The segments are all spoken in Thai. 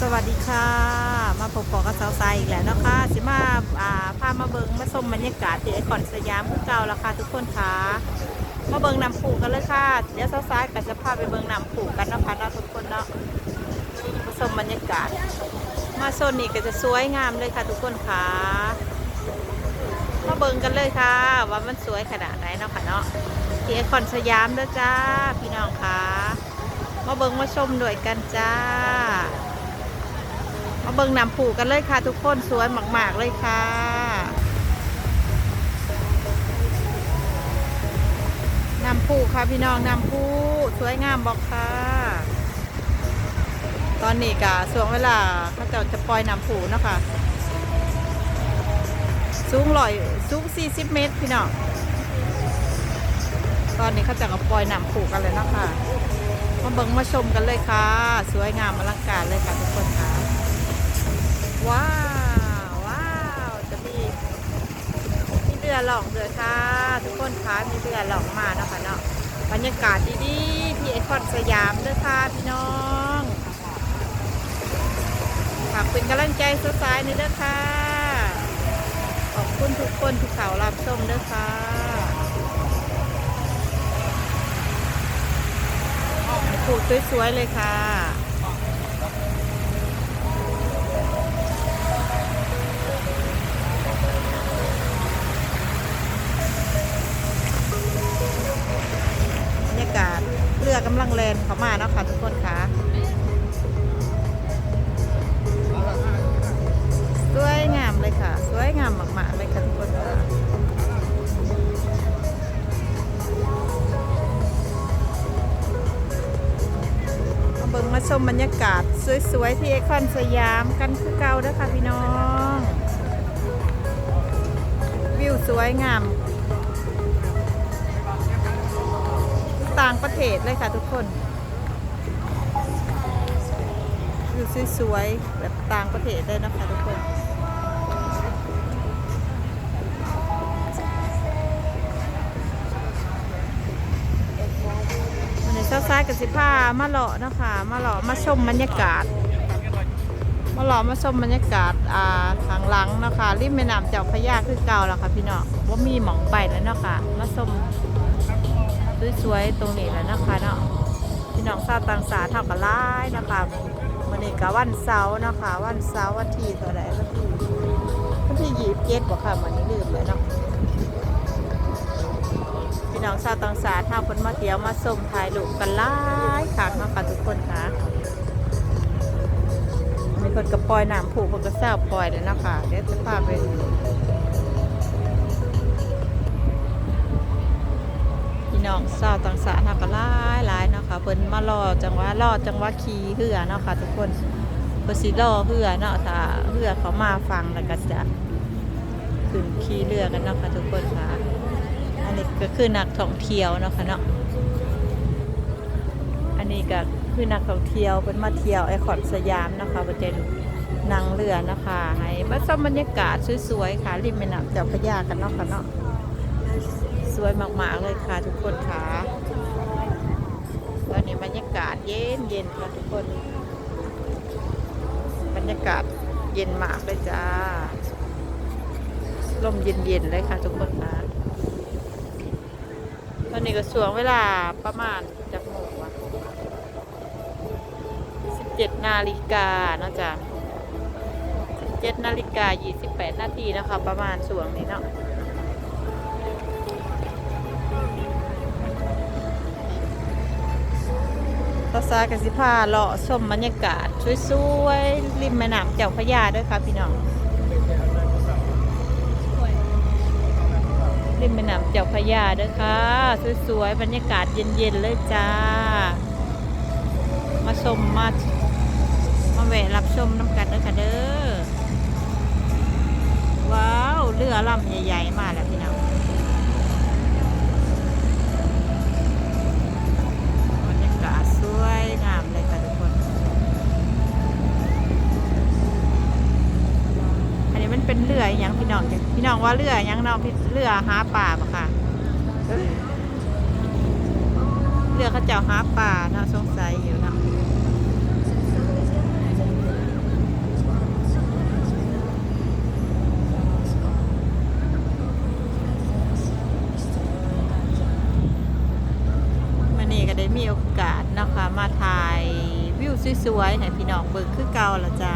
สวัสดีค่ะ มาพบปอกับสาวไซอีกแล้วนะคะสิมาอ่าพามาเบิงมาชมบรรยากาศที่ไอคอนสยามคือเก่าแล้วค่ะทุกคนค่ะมาเบิงน้ำผูกันเลยค่ะ เดี๋ยวสาวไซก็จะพาไปเบิงน้ำผูกันนะคะนะทุกคนเนาะมาชมบรรยากาศ มาโซนนี้ก็จะสวยงามเลยค่ะทุกคนค่ะมาเบิงกันเลยค่ะ ว่ามันสวยขนาดไหนเนาะค่ะเนาะที่ไอคอนสยามเด้อจ้าพี่น้องค่ะมาเบิงมาชมด้วยกันจ้า มาเบิงน้ำผูกันเลยค่ะ ทุกคนสวยมากๆเลยค่ะ น้ำผูค่ะพี่น้องน้ำผูสวยงามบอกค่ะ ตอนนี้กะช่วงเวลาเขาเจะจะปล่อยน้ำผูเนาะคะสูงลอยสูง 40 เมตรพี่น้องตอนนี้เขาจะก็ปล่อยน้ำผูกันเลยนะคะมาเบิ่งมาชมกันเลยค่ะ สวยงามอลังการเลยค่ะทุกคนค่ะ ว้าว ว้าว จะมีมีเรือหลองเลยค่ะ ทุกคนคะมีเรือหลองมานะคะเนาะบรรยากาศดีๆที่ไอคอนสยามด้วยค่ะพี่น้องฝากเป็นกำลังใจสดใสในเด้อค่ะ ขอบคุณทุกคนที่เขารับชมเด้อค่ะผูกสวยๆเลยค่ะ กาศเรือกำลังแลนเข้ามาเนาะค่ะทุกคนค่ะสวยงามเลยค่ะ สวยงามมากๆเลยค่ะทุกคนค่ะมาเบิ่งมาชมบรรยากาศ สวยๆที่ไอคอนสยามกันคือเก่าเด้อค่ะพี่น้อง วิวสวยงามางประเทศเลยค่ะทุกคนวิวสวยๆแบบต่างประเทศเลยนะคะทุกคนวันนี้เช้าซ้ายกับสิผ้ามาเลาะนะคะมาเลาะมาชมบรรยากาศ มาลาะมาชมบรรยากาศอ่าทางหลังนะคะริมแม่น้ำเจ้าพระยาคือเก่าแล้วค่ะพี่น้องว่ามีหมองไปแล้วเนาะค่ะมาชม สวยๆตรงนี้แล้วนะคะเนาะพี่น้องชาวต่างชาติเท่ากับร้ายนะคะวันนี้ก็วันเสาร์นะคะวันเสาร์วันที่เท่าไหร่วันที่วันที่ยี่สิบเจ็ดบ่ค่ะวันนี้ลืมเลยเนาะพี่น้องชาวต่างชาติถ้าคนมาเที่ยวมาส่งถ่ายรูปกันหลายค่ะเนาะค่ะทุกคนค่ะมีคนกระปล่อยน้ำผูกคนก็แซวปล่อยเลยนะคะเดี๋ยวจะพาไป น้องชาวต่างชาติทำกันหลายหลายเนาะค่ะเพิ่นมารอจังหวะรอจังหวะขี่เรือเนาะค่ะทุกคนเพิ่นสิรอเรือเนาะถ้าเรือเขามาฟังแล้วก็จะขึ้นขี่เรือกันเนาะค่ะทุกคนค่ะ อันนี้ก็คือนักท่องเที่ยวเนาะค่ะเนาะอันนี้ก็คือนักท่องเที่ยวเป็นมาเที่ยวไอคอนสยามนะคะประเจนนั่งเรือนะคะให้มาชมบรรยากาศสวยๆค่ะริมแม่น้ำเจ้าพระยากันเนาะค่ะเนาะ สวยมากๆเลยค่ะทุกคนค่ะ ตอนนี้บรรยากาศเย็นเย็นค่ะทุกคน บรรยากาศเย็นมากเลยจ้า ลมเย็นๆเลยค่ะทุกคนนะตอนนี้ก็ช่วงเวลาประมาณจากโมงวะ17นาฬิกาเนาะจ๊ะ17นาฬิกา28นาทีนะคะ ประมาณช่วงนี้เนาะ ตาซากับสิพาเลาะชมบรรยากาศสวยๆริมแม่น้ำเจ้าพระยาด้วยค่ะพี่น้องริมแม่น้ำเจ้าพระยาด้อค่ะสวยๆบรรยากาศเย็นๆเลยจ้า มาชมมามาแวะรับชมน้ำกันด้อค่ะเด้อว้าวเรือลำใหญ่ๆมาแล้วพี่น้อง เป็นเรืออยังพี่น้องพี่น้องว่าเรือยังน้องพี่เรือหาป่าปะค่ะเรือเขาเจ้าหาป่าน่าสงสัยอยู่นะเนด้มีโอกาสนะคะมาถ่ายวิวสวยๆให้พี่น้องเบิกคือเก่าละจ้า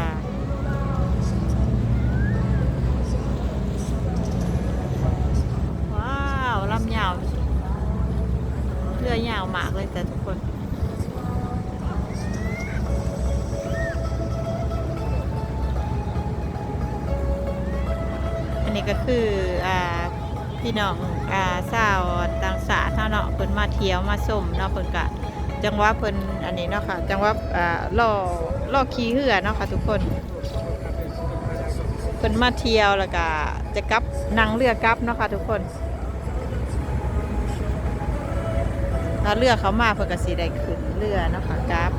นนี้ก็คืออ่าพี่น้องอ่าสาวต่างสาเท่าเนาะเพิ่นมาเที่ยวมาชมเนาะเพิ่นกะจังหวะเพิ่นอันนี้เนาะค่ะจังหวะอ่าล่อล่อขี่เหือเนาะค่ะทุกคนเพิ่นมาเที่ยวแล้วก็จะกลับนั่งเรือกลับเนาะค่ะทุกคนถ้าเรือเขามาเพิ่นก็สิได้ขึ้นเรือเนาะค่ะกลับ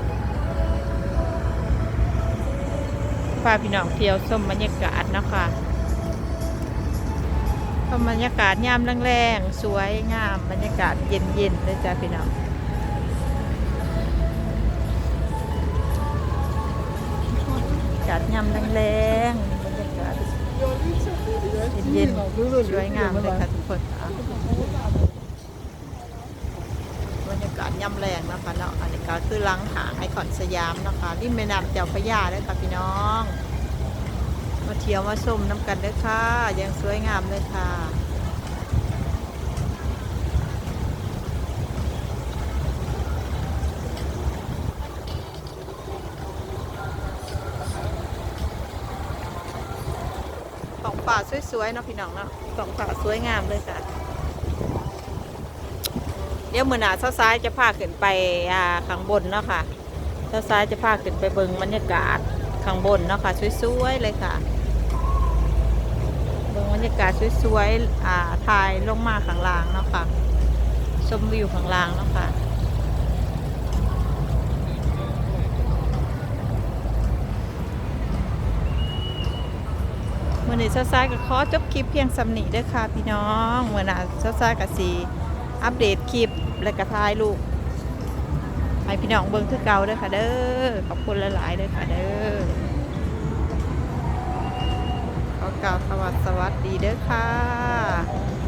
พาพี่น้องเที่ยวชมบรรยากาศเนาะค่ะ บรรยากาศยามแรงๆ สวยงาม บรรยากาศเย็นๆเลยจ้าพี่น้องบรรยากาศยามแรงๆ บรรยากาศเย็นๆ สวยงามเลยค่ะทุกคนบรรยากาศยามแรงนะคะเนาะอันนี้ก็คือลังหางไอคอนสยามนะคะริมแม่น้ำเจ้าพระยาเลยค่ะพี่น้อง มาเที่ยวมาชมน้ำกันเด้อค่ะ ยังสวยงามเลยค่ะของป่าสวยๆเนาะพี่น้องเนาะของป่าสวยงามเลยค่ะ เดี๋ยวมือหนาเช้าซ้ายจะพาขึ้นไปอ่าข้างบนเนาะค่ะเช้าซ้ายจะพาขึ้นไปเบิงบรรยากาศข้างบนเนาะค่ะสวยๆเลยค่ะ รรยากาศสวยๆอ่าถ่ายลงมาข้างล่างเนาะค่ะชมวิวข้างล่างเนาะค่ะเมื่อนี้เช้าซ้ายก็ขอจบคลิปเพียงสำนีด้อค่ะพี่น้องเมื่อน่าเช้าซ้ายก็สีอัปเดตคลิปและก็ถ่ายรูปให้พี่น้องเบิ่งคือเก่าด้อค่ะเด้อขอบคุณหลายๆด้อค่ะเด้อ ขอกล่าวสวัสดีสวัสดีเด้อค่ะ